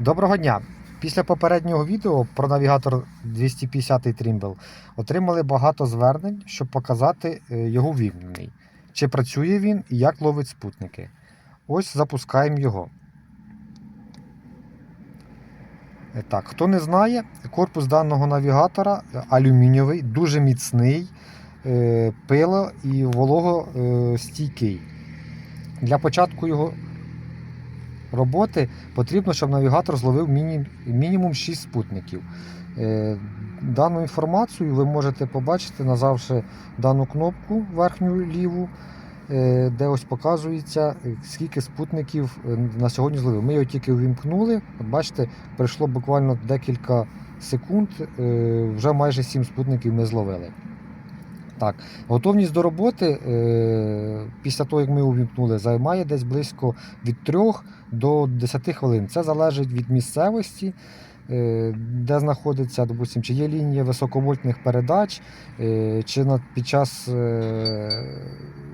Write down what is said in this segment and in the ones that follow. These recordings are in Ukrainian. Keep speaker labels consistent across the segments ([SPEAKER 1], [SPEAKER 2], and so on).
[SPEAKER 1] Доброго дня! Після попереднього відео про навігатор 250 Trimble отримали багато звернень, щоб показати е, його ввімкнений. Чи працює він і як ловить спутники. Ось запускаємо його. Е, Так, хто не знає, корпус даного навігатора е, алюмінієвий, дуже міцний, пило і вологостійкий. Для початку його роботи потрібно, щоб навігатор зловив міні- мінімум 6 спутників. Е, Дану інформацію ви можете побачити, нажавши дану кнопку верхню ліву, е, де ось показується, е, скільки спутників на сьогодні зловив. Ми його тільки увімкнули. От бачите, пройшло буквально декілька секунд, вже майже 7 спутників ми зловили. Так, готовність до роботи е, після того, як ми увімкнули, займає десь близько від 3 до 10 хвилин. Це залежить від місцевості, е, де знаходиться, допустим, чи є лінія високовольтних передач, е, чи під час,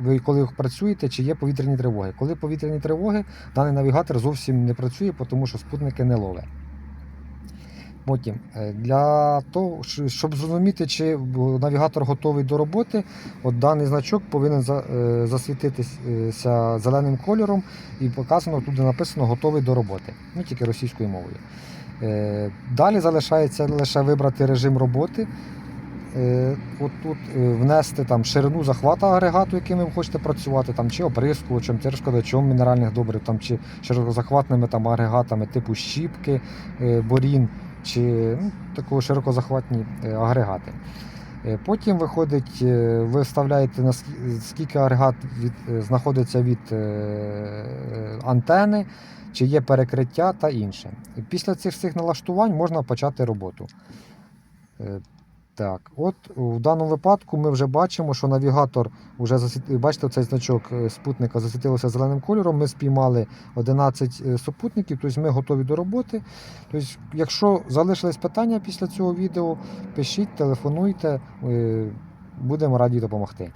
[SPEAKER 1] ви коли працюєте, чи є повітряні тривоги. Коли повітряні тривоги, даний навігатор зовсім не працює, тому що спутники не ловить. Потім, е, для того, щоб зрозуміти, чи навігатор готовий до роботи, от даний значок повинен е, засвітитися зеленим кольором і показано, тут написано готовий до роботи. Ну, тільки російською мовою. Е, Далі залишається лише вибрати режим роботи. От тут внести там ширину захвату агрегату, яким ви хочете працювати, там, чи оприскувачем, чи розкладачом мінеральних добрив, там, чи широкозахватними там, агрегатами типу щіпки, борін, чи ну, такого широкозахватні е, агрегати. Е, Потім виходить, е, ви вставляєте скільки агрегат від, знаходиться від антени, чи є перекриття та інше. Після цих всіх налаштувань можна почати роботу. Так, от в даному випадку ми вже бачимо, що навігатор вже засвіт... бачите, цей значок е, спутника засвітився зеленим кольором. Ми спіймали 11 е, супутників, тобто ми готові до роботи. Тобто, якщо залишились питання після цього відео, пишіть, телефонуйте, будемо раді допомогти.